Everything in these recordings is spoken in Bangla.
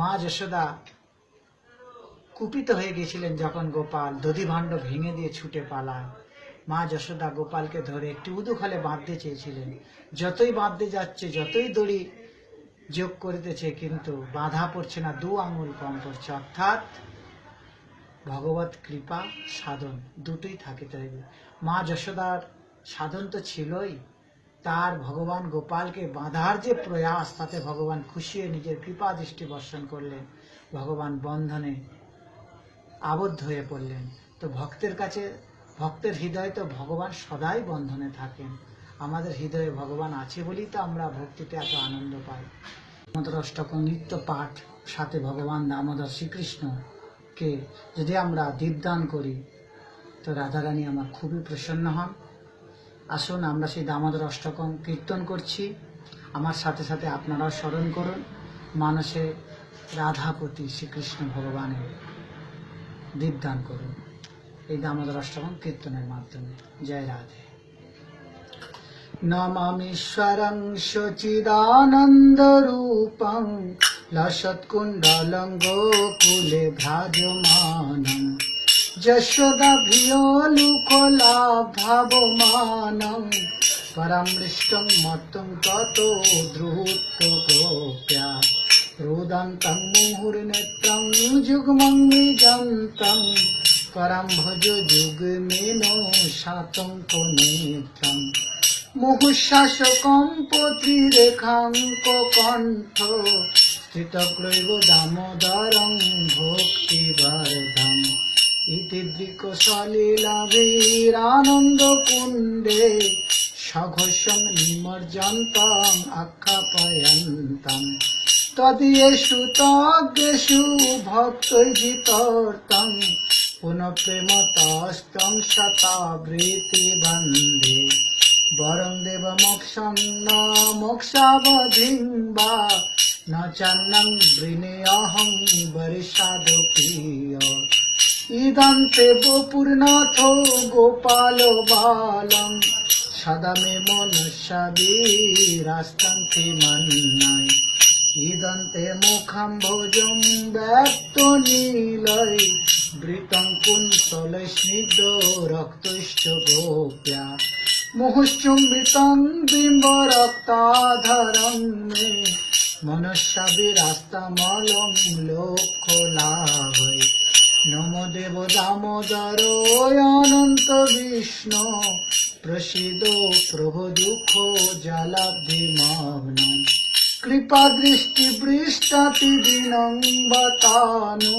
মা যশোদা কুপিত হয়ে গেছিলেন যখন গোপাল। দধিভাণ্ড ভেঙে দিয়ে ছুটে পালায়। মা যশোদা গোপালকে ধরে একটি উদুখালে বাঁধতে চেয়েছিলেন। যতই বাঁধতে যাচ্ছে, যতই দড়ি যোগ করিতেছে, কিন্তু বাধা পড়ছে না, দু আঙুল কম পড়ছে। অর্থাৎ ভগবত কৃপা, সাধন, দুটোই থাকিতে হইবে। মা যশোদার সাধন তো ছিলই। তার ভগবান গোপালকে বাঁধার যে প্রয়াস, তাতে ভগবান খুশি হয়ে নিজের কৃপা দৃষ্টি বর্ষণ করলেন। ভগবান বন্ধনে আবদ্ধ হয়ে পড়লেন। তো ভক্তের কাছে, ভক্তের হৃদয়ে তো ভগবান সদাই বন্ধনে থাকেন। আমাদের হৃদয়ে ভগবান আছে বলেই তো আমরা ভক্তিতে এত আনন্দ পাই। আমাদের অষ্টকম নিত্য পাঠ, সাথে ভগবান দামোদর শ্রীকৃষ্ণকে যদি আমরা দীপদান করি, তো রাধারানী আমার খুবই প্রসন্ন হন। আসুন, আমরা সেই দামোদর অষ্টকম কীর্তন করছি। আমার সাথে সাথে আপনারাও স্মরণ করুন মানুষে রাধাপতি শ্রীকৃষ্ণ ভগবানের দীপদান করুন এই দামোদর অষ্টকম কীর্তনের মাধ্যমে। জয় রাধে। নমামীশ্বরং সচিদানন্দরূপং লসৎকুণ্ডলং গোকুলে ভ্রাজমানম যশোদাভিয়োলুকলাভাবমানং পরমৃষ্টং মত্তং ততো দ্রুত গোপ্যা রোদন্तं মুহুর্নেত্রं যুগ্মং নিজন্तं করম ভজ মুহুঃশ্বাসকম পত্রিরেখাঙ্ক কণ্ঠ স্থিতগ্রৈব দামোদরং ভক্তিবর্ধম ইতি দৃক সলীলাভীরানন্দ কুণ্ডে সঘোষং নিমজ্জন্তং আখ্যাপয়ন্তম। তদিয়েষু পুনঃ প্রেমতস্তং শতাবৃতি বন্দে। বরং দেব মোক্ষং ন মোক্ষাবধিং বা, ন চান্নং বৃণেয়হং বরিষাদপ্রিয়। ইদং তে গোপুরনাথ গোপাল বালং সদা মে মনুষ্যবীরাস্তং মন্নায়। ইদন্তে মুখম ভোজম ব্যক্ত নীলয়। বৃতং কুন্তলয় স্নিগ্ধ রক্তৈশ্চ গোপ্যা। মুহুশ্চুম্বিতং বিম্ব রক্তাধরং মে। মনুষ্যবিরাস্তমলং লোকলাভৈ নমো দেব দামোদর অনন্ত বিষ্ণু প্রসিদ প্রভু দুঃখ জলাব্ধিমগ্ন কৃপা দৃষ্টি বৃষ্টাতি বিনম্বতানু,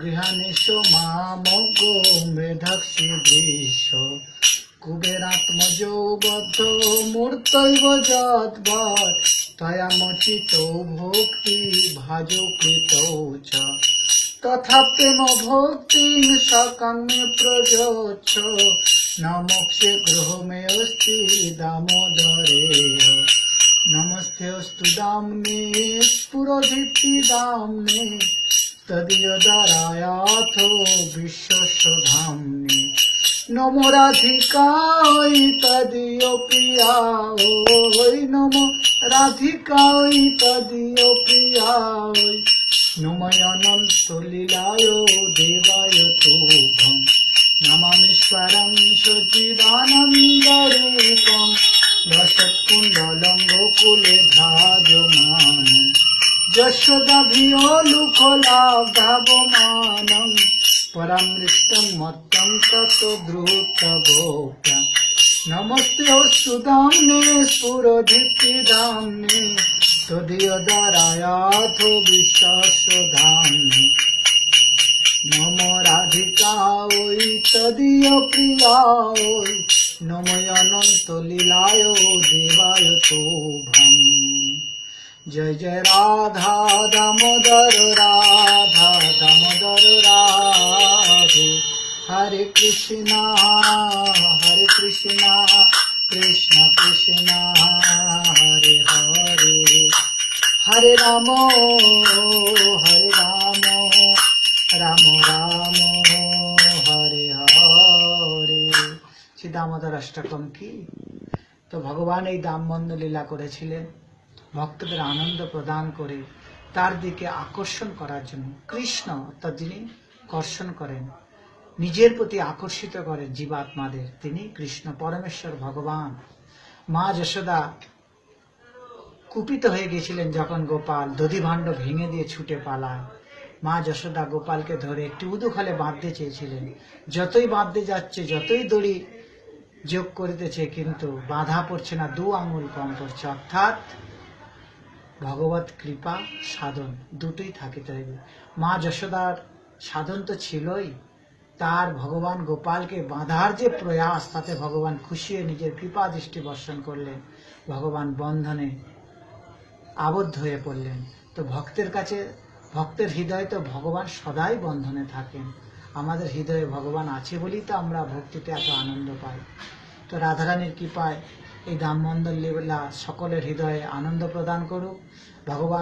গৃহানিশ মামগ মেধক্ষি দৃশ কুবেরাত্মজ বদ্ধ মূর্তৈব যদ্বৎ তয়া মচিত ভক্তি ভাজ কৃত চ। তথা প্রেম ভক্তি সকামে প্রযোচ্ছ ন মোক্ষে গ্রহ মে অস্তি দামোদরে। নমস্তে অস্তু দাম্নে, স্ফুরধিতি দাম্নে। তদীয় দ্বারায়াথ বিশ্বস্য ধাম্নে নমো রাধিকাই তদীয় প্রিয়া ওই নমো রাধিকাই তদীয় প্রিয়া ওই অনন্ত লীলায় দেবায় তোভম নমামীশ্বরং সচিদানন্দরূপম লসৎকুণ্ডলং গোকুলে ভ্রাজমানম যশোদাভিয়োলুকলাভাবমানম পরমৃষ্টং মত্তং তত দ্রুত গোপ্য নমস্তে সুদাম্নে স্ফুরধিপ্তিদাম্নে তদীয় দ্বারায়াথ বিশ্বাস্য ধাম্নে নম রাধিকা ওই তদীয় প্রিয়া ওই নময় অনন্ত লীলায় দেবায় তোভম। জয় জয় রাধা দামোদর রাধা দামোদর রাধে। হরে কৃষ্ণ হরে কৃষ্ণ কৃষ্ণ কৃষ্ণ। হরে রাম হরে রাম রাম রাম, হরে হরে। শ্রী দামোদর অষ্টকম কি? তো ভগবান এই দামবন্ধ লীলা করেছিলেন, ভক্তদের আনন্দ প্রদান করে তার দিকে আকর্ষণ করার জন্য। কৃষ্ণ অর্থাৎ যিনি কর্ষণ করেন, নিজের প্রতি আকর্ষিত করেন জীবাত্মাদের, তিনি কৃষ্ণ পরমেশ্বর ভগবান। মা যশোদা কুপিত হয়ে গেছিলেন যখন গোপাল দধিভাণ্ড ভেঙে দিয়ে ছুটে পালায়। মা যশোদা গোপালকে ধরে একটি উদুখালে বাঁধতে চেয়েছিলেন। যতই বাঁধতে যাচ্ছে, যতই দড়ি যোগ করিতেছে, কিন্তু বাধা পড়ছে না, দু আঙুল কম পড়ছে। অর্থাৎ ভগবত কৃপা, সাধন দুটোই থাকিতে হইবে। মা যশোদার সাধন তো ছিলই। তার ভগবান গোপালকে বাঁধার যে প্রয়াস, তাতে ভগবান খুশি হয়ে নিজের কৃপা দৃষ্টি বর্ষণ করলেন। ভগবান বন্ধনে আবদ্ধ হয়ে পড়লেন। তো ভক্তের কাছে, ভক্তের হৃদয়ে তো ভগবান সদাই বন্ধনে থাকেন। আমাদের হৃদয়ে ভগবান আছে বলেই তো আমরা ভক্তিতে এত আনন্দ পাই। তো রাধারানীর কৃপায় এই দাম দামমন্ডল লীলা সকলের হৃদয়ে আনন্দ প্রদান করুক। ভগবান